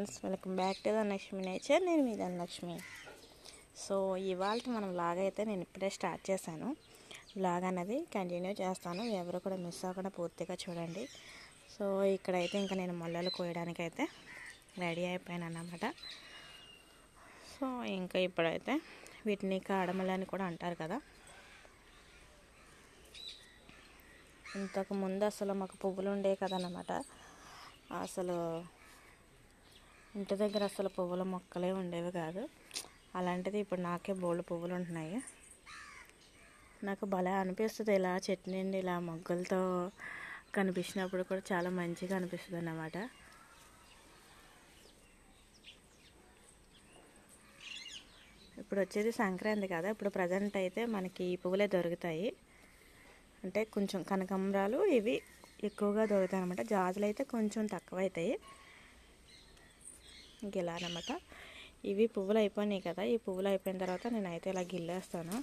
Friends welcome back to Dhanalakshmi nature. నేను మీ Dhanalakshmi so ఇవాళ మనం వ్లాగ్ అయితే నేను ఇప్పుడే స్టార్ట్ చేశాను. బ్లాగ్ అనేది కంటిన్యూ చేస్తాను. ఎవరు కూడా మిస్ అవ్వకుండా పూర్తిగా చూడండి. సో ఇక్కడైతే ఇంకా నేను మొల్లలు కోయడానికి అయితే రెడీ అయిపోయాను అన్నమాట. సో ఇంకా ఇప్పుడైతే వీటిని కాడమలని కూడా అంటారు కదా. ఇంతకు ముందు అసలు మాకు పువ్వులు ఉండే కదన్నమాట. అసలు ఇంటి దగ్గర అసలు పువ్వుల మొక్కలే ఉండేవి కాదు. అలాంటిది ఇప్పుడు నాకే బోల్డ్ పువ్వులు ఉంటున్నాయి. నాకు భలే అనిపిస్తుంది ఇలా చెట్టు నుండి ఇలా మొగ్గలతో కనిపించినప్పుడు కూడా చాలా మంచిగా అనిపిస్తుంది అన్నమాట. ఇప్పుడు వచ్చేది సంక్రాంతి కదా ఇప్పుడు ప్రజెంట్ అయితే మనకి ఈ పువ్వులే దొరుకుతాయి. అంటే కొంచెం కనకాంబరాలు ఇవి ఎక్కువగా దొరుకుతాయి అనమాట జాజులు అయితే కొంచెం తక్కువ అవుతాయి ఇంక ఇలా అనమాట ఇవి పువ్వులు అయిపోయినాయి కదా ఈ పువ్వులు అయిపోయిన తర్వాత నేనైతే ఇలా గిల్లేస్తాను.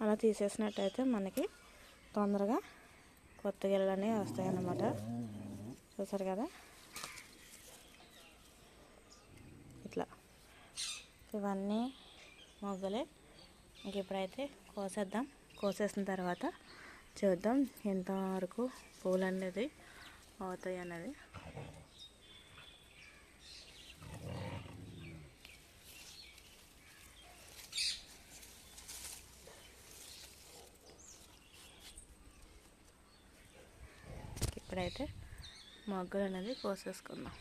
అలా తీసేసినట్టయితే మనకి తొందరగా కొత్త గిల్లలు అనేవి వస్తాయన్నమాట. చూసారు కదా? ఇట్లా. ఇవన్నీ మొగ్గలే. ఇంక ఇప్పుడైతే కోసేద్దాం. కోసేసిన తర్వాత చూద్దాం ఎంతవరకు పూలు అనేది అవుతాయి అన్నది. ఇప్పుడైతే మొగ్గలు అనేది కోసేసుకుందాం.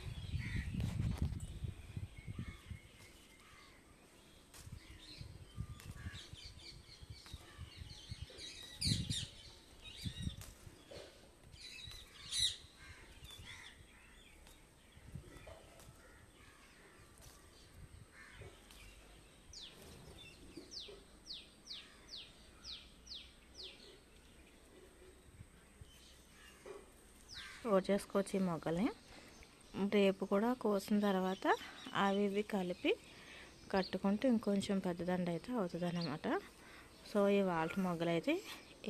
స్టోర్ చేసుకోవచ్చు ఈ మొగ్గల్ని రేపు కూడా కోసిన తర్వాత అవి ఇవి కలిపి కట్టుకుంటే ఇంకొంచెం పెద్దదండ అయితే అవుతుంది అనమాట సో ఈ వాల్ట్ మొగ్గలు అయితే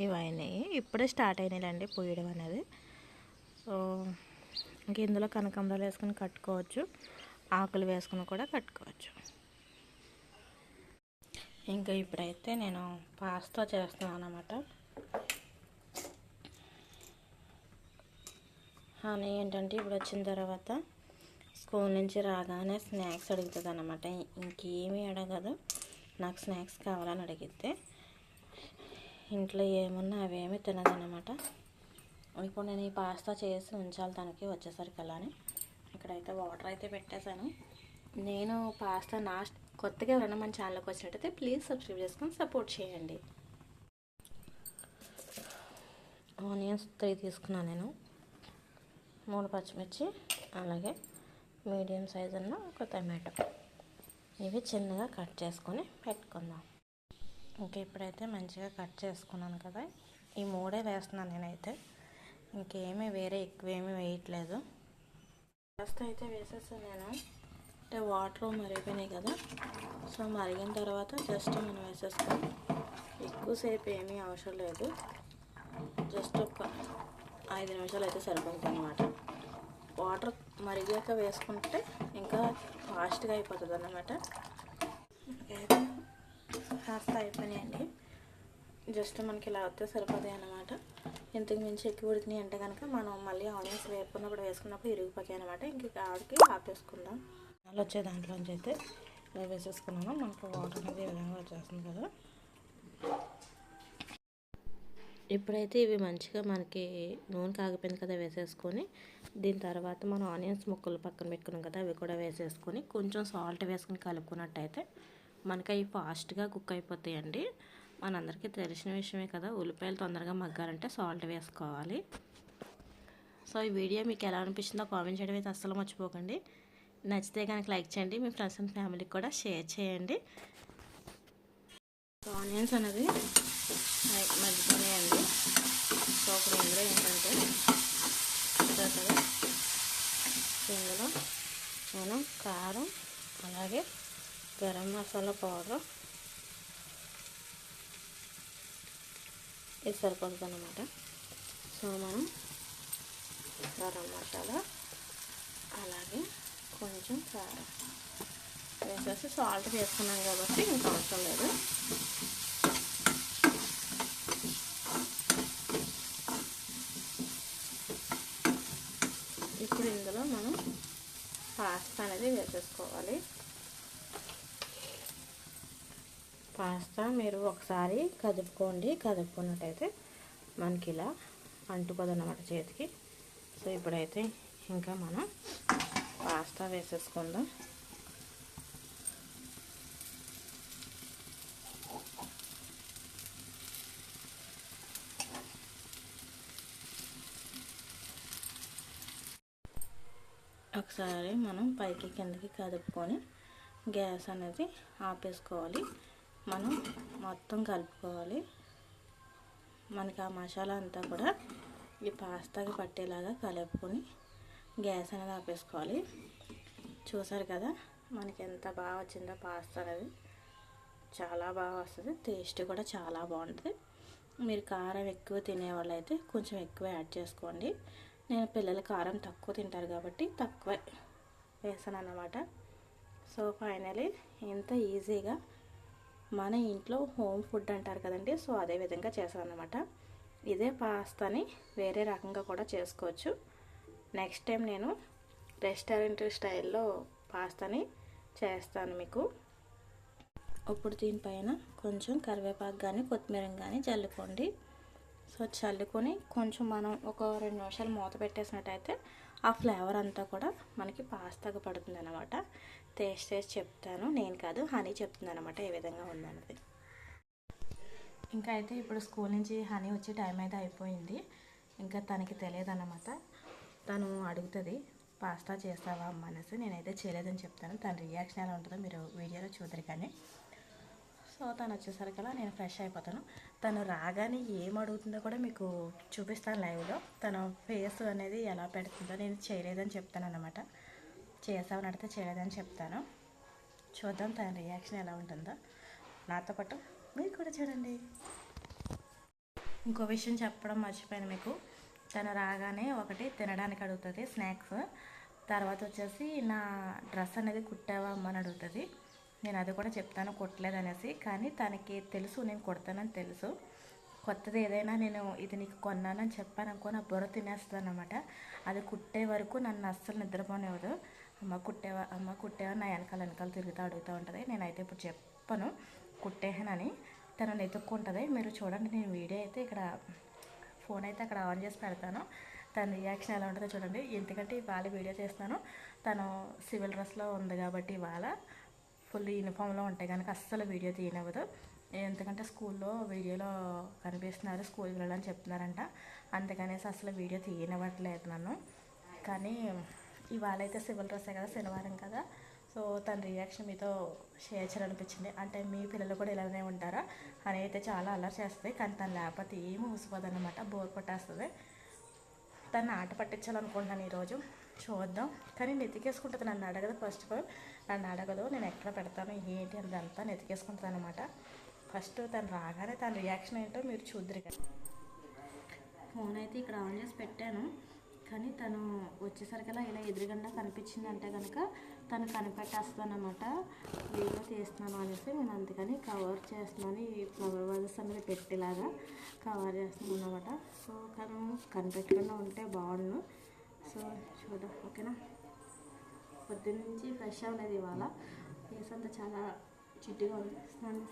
ఇవి అయినాయి. ఇప్పుడే స్టార్ట్ అయినాయిలండి పోయడం అనేది. సో ఇంక ఇందులో కనకంబరాలు వేసుకొని కట్టుకోవచ్చు. ఆకులు వేసుకుని కూడా కట్టుకోవచ్చు. ఇంకా ఇప్పుడైతే నేను పాస్తా చేస్తున్నాను అనమాట హాని ఏంటంటే ఇప్పుడు వచ్చిన తర్వాత స్కూల్ నుంచి రాగానే స్నాక్స్ అడుగుతుంది అనమాట ఇంకేమీ అడగదు. నాకు స్నాక్స్ కావాలని అడిగితే ఇంట్లో ఏమున్నా అవేమీ తినదనమాట ఇప్పుడు నేను ఈ పాస్తా చేసి ఉంచాలి తనకి వచ్చేసరికి అలానే. ఇక్కడైతే వాటర్ అయితే పెట్టేశాను. నేను పాస్తా నా కొత్తగా ఎవరైనా మన ఛానల్కి వచ్చినట్టయితే ప్లీజ్ సబ్స్క్రైబ్ చేసుకొని సపోర్ట్ చేయండి. ఆనియన్స్ త్రీ తీసుకున్నాను నేను. మూడు పచ్చిమిర్చి అలాగే మీడియం సైజు ఉన్న ఒక టమాటో. ఇవి చిన్నగా కట్ చేసుకొని పెట్టుకుందాం. ఇంకా ఇప్పుడైతే మంచిగా కట్ చేసుకున్నాను కదా ఈ మూడే వేస్తున్నాను నేనైతే. ఇంకేమీ వేరే ఎక్కువేమీ వేయట్లేదు. ఫస్ట్ అయితే వేసేసాను నేను. అంటే వాటర్ మరిగిపోయినాయి కదా సో మరిగిన తర్వాత జస్ట్ మనం వేసేసుకొని ఎక్కువసేపు ఏమీ అవసరం లేదు. జస్ట్ ఒక ఐదు నిమిషాలు అయితే సరిపోతుంది అనమాట వాటర్ మరిగాక వేసుకుంటే ఇంకా ఫాస్ట్గా అయిపోతుంది అన్నమాట. కాస్త అయిపోయినాయండి. జస్ట్ మనకి ఇలా వస్తే సరిపోతాయి అన్నమాట. ఇంతకు మించి ఎక్కువ ఉడికినాయి అంటే కనుక మనం మళ్ళీ ఆనియన్స్ వేపుకున్నప్పుడు వేసుకున్నప్పుడు ఇరిగిపోతాయి అనమాట ఇంక ఆడికి ఆపేసుకుందాం. అలా వచ్చే దాంట్లోంచి అయితే వేసేసుకున్నాము. మనకు వాటర్ అనేది ఈ విధంగా వచ్చేస్తుంది కదా. ఇప్పుడైతే ఇవి మంచిగా మనకి నూనె కాగిపోయింది కదా వేసేసుకొని దీని తర్వాత మనం ఆనియన్స్ ముక్కలు పక్కన పెట్టుకున్నాం కదా అవి కూడా వేసేసుకొని కొంచెం సాల్ట్ వేసుకుని కలుపుకున్నట్టయితే మనకి అవి ఫాస్ట్గా కుక్ అయిపోతాయండి. మనందరికీ తెలిసిన విషయమే కదా ఉల్లిపాయలు తొందరగా మగ్గాలంటే సాల్ట్ వేసుకోవాలి. సో ఈ వీడియో మీకు ఎలా అనిపించిందో కామెంట్ చేయడం అయితే అస్సలు మర్చిపోకండి. నచ్చితే కనుక లైక్ చేయండి మీ ఫ్రెండ్స్ అండ్ ఫ్యామిలీకి కూడా షేర్ చేయండి. ఆనియన్స్ అనేది మగ్గిపోయాయండి సో ఇప్పుడు ఇందులో ఏంటంటే కదా ఇందులో మనం కారం అలాగే గరం మసాలా పౌడర్. ఇది సరిపోతుంది అనమాట సో మనం గరం మసాలా అలాగే కొంచెం కారం వేసేసి సాల్ట్ వేసుకున్నాం కాబట్టి ఇంకా అవసరం లేదు. ఇప్పుడు ఇందులో మనం పాస్తా అనేది వేసేసుకోవాలి. పాస్తా మీరు ఒకసారి కదుపుకోండి. కదుపుకున్నట్టయితే మనకి ఇలా అంటుకోదన్నమాట చేతికి. సో ఇప్పుడైతే ఇంకా మనం పాస్తా వేసేసుకుందాం. ఒకసారి మనం పైకి కిందకి కదుపుకొని గ్యాస్ అనేది ఆపేసుకోవాలి. మనం మొత్తం కలుపుకోవాలి. మనకి ఆ మసాలా అంతా కూడా ఈ పాస్తాకి పట్టేలాగా కలుపుకొని గ్యాస్ అనేది ఆపేసుకోవాలి. చూసారు కదా మనకి ఎంత బాగా వచ్చిందో పాస్తా అనేది. చాలా బాగా వస్తుంది. టేస్ట్ కూడా చాలా బాగుంటుంది. మీరు కారం ఎక్కువ తినేవాళ్ళు అయితే కొంచెం ఎక్కువ యాడ్ చేసుకోండి. నేను పిల్లలు కారం తక్కువ తింటారు కాబట్టి తక్కువ వేసాను అన్నమాట సో ఫైనలీ ఎంత ఈజీగా మన ఇంట్లో హోమ్ ఫుడ్ అంటారు కదండి సో అదే విధంగా చేశాను అనమాట ఇదే పాస్తాని వేరే రకంగా కూడా చేసుకోవచ్చు. నెక్స్ట్ టైం నేను రెస్టారెంట్ స్టైల్లో పాస్తాని చేస్తాను మీకు. ఇప్పుడు దీనిపైన కొంచెం కరివేపాకు కానీ కొత్తిమీర కానీ చల్లుకోండి. సో చల్లుకొని కొంచెం మనం ఒక రెండు నిమిషాలు మూత పెట్టేసినట్టయితే ఆ ఫ్లేవర్ అంతా కూడా మనకి పాస్తాగా పడుతుంది అనమాట టేస్ట్ చేసి చెప్తాను. నేను కాదు హనీ చెప్తున్నాను అనమాట ఏ విధంగా ఉందన్నది. ఇంకా అయితే ఇప్పుడు స్కూల్ నుంచి హనీ వచ్చే టైం అయితే అయిపోయింది. ఇంకా తనకి తెలియదు అన్నమాట తను అడుగుతుంది పాస్తా చేస్తావా అమ్మ? అనేసి. నేనైతే చేయలేదని చెప్తాను. తన రియాక్షన్ ఎలా ఉంటుందో మీరు వీడియోలో చూద్దరు కానీ. సో తను వచ్చేసరికల్లా నేను ఫ్రెష్ అయిపోతాను. తను రాగానే ఏం అడుగుతుందో కూడా మీకు చూపిస్తాను లైవ్లో. తన ఫేస్ అనేది ఎలా పెడుతుందో నేను చేయలేదని చెప్తాను అనమాట చేసావని అడిగితే చేయలేదని చెప్తాను. చూద్దాం తన రియాక్షన్ ఎలా ఉంటుందో. నాతో పాటు మీరు కూడా చూడండి. ఇంకో విషయం చెప్పడం మర్చిపోయాను మీకు. తను రాగానే ఒకటి తినడానికి అడుగుతుంది స్నాక్స్. తర్వాత వచ్చేసి నా డ్రెస్ అనేది కుట్టావా అమ్మని అడుగుతుంది. నేను అది కూడా చెప్తాను కుట్టలేదనేసి కానీ తనకి తెలుసు నేను కుడతానని తెలుసు. కొత్తది ఏదైనా నేను ఇది నీకు కొన్నానని చెప్పాను అనుకో నా బుర్ర తినేస్తుంది అనమాట అది కుట్టే వరకు నన్ను అస్సలు నిద్రపోనివ్వదు. అమ్మ కుట్టేవా అమ్మ కుట్టేవా నా వెనకాల వెనకాల తిరుగుతూ అడుగుతూ ఉంటుంది. నేనైతే ఇప్పుడు చెప్పను. కుట్టేహనని తను ఎత్తుక్కుంటుంది. మీరు చూడండి నేను వీడియో అయితే ఇక్కడ ఫోన్ అయితే అక్కడ ఆన్ చేసి పెడతాను. తన రియాక్షన్ ఎలా ఉంటుందో చూడండి. ఎందుకంటే ఇవాళ వీడియో చేస్తాను. తను సివిల్ డ్రెస్లో ఉంది కాబట్టి ఇవాళ ఫుల్ యూనిఫామ్లో ఉంటే కనుక అస్సలు వీడియో తీయనివ్వదు. ఎందుకంటే స్కూల్లో వీడియోలో కనిపిస్తున్నారు. స్కూల్కి వెళ్ళాలని చెప్తున్నారంట. అందుకనేసి అసలు వీడియో తీయనివ్వట్లేదు నన్ను. కానీ ఇవాళ అయితే సివిల్ డ్రెస్సే కదా శనివారం కదా. సో తన రియాక్షన్ మీతో షేర్ చేయాలనిపించింది. అంటే మీ పిల్లలు కూడా ఇలానే ఉంటారా? అని అయితే చాలా అల్లరి చేస్తుంది. కానీ తను లేకపోతే ఏమి ఊసిపోదన్నమాట. బోర్ కొట్టేస్తుంది. తను ఆట పట్టించాలనుకుంటున్నాను ఈరోజు. చూద్దాం. కానీ నెతికేసుకుంటుంది. నన్ను అడగదు ఫస్ట్ ఆఫ్ ఆల్ నన్ను అడగదు. నేను ఎక్కడ పెడతాను? ఏంటి అని అంతా నెతికేసుకుంటుంది అనమాట ఫస్ట్ తను రాగానే తన రియాక్షన్ ఏంటో మీరు చూద్దరు కదా. ఫోన్ అయితే ఇక్కడ ఆన్ చేసి పెట్టాను. కానీ తను వచ్చేసరికల్లా ఇలా ఎదురుగండా కనిపించిందంటే కనుక తను కనిపెట్టేస్తానమాట వీడియో తీస్తున్నాను అనేసి నేను అందుకని కవర్ చేస్తున్నాను. ఈ ఫ్లవర్ వాజెస్ అనేది పెట్టేలాగా కవర్ చేస్తున్నాను అనమాట సో తను కనిపెట్టకుండా ఉంటే బాగుండు. సో చూద్దాం. ఓకేనా? పొద్దున్న నుంచి ఫ్రెష్ అవ్వలేదు ఇవాళ. ఫేస్ అంతా చాలా చిట్టుగా ఉంది. స్నానం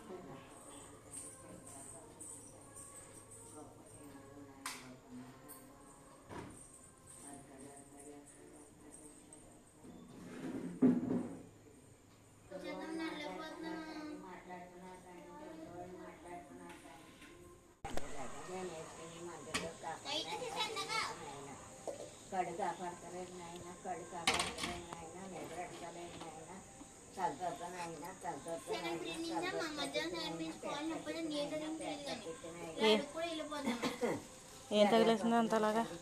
కడుగు కాపాడతలేదు నాయన కడుగు కాపాడతలేదు నాయన నిద్రడతలేదు నాయన తింటుంది కానీ ఏ కూడా తగిలేసిందో అంతలాగా?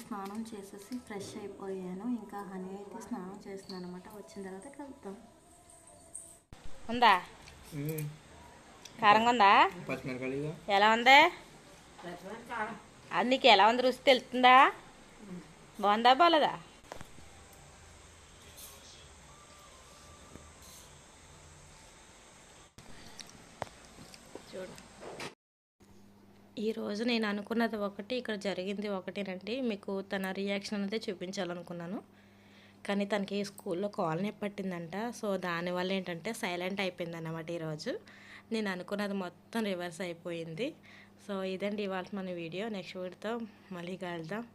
స్నానం చేసేసి ఫ్రెష్ అయిపోయాను. ఇంకా హనీ అయితే స్నానం చేస్తున్నాను అనమాట వచ్చిన తర్వాత కలుద్దాం. ఉందా? కారంగా ఉందా ఎలా ఉంది? అది నీకు ఎలా ఉంది రుచి తెలుస్తుందా? బాగుందా బాలేదా చూడు. ఈరోజు నేను అనుకున్నది ఒకటి ఇక్కడ జరిగింది ఒకటేనండి మీకు తన రియాక్షన్ అనేది చూపించాలనుకున్నాను. కానీ తనకి స్కూల్లో కాల్ నొప్పి పట్టిందంట. సో దానివల్ల ఏంటంటే సైలెంట్ అయిపోయింది అన్నమాట ఈరోజు నేను అనుకున్నది మొత్తం రివర్స్ అయిపోయింది. సో ఇదండి ఇవాళ మన వీడియో. నెక్స్ట్ వీడితో మళ్ళీ కలుద్దాం.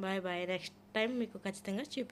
Bye bye. నెక్స్ట్ టైం మీకు ఖచ్చితంగా చూపి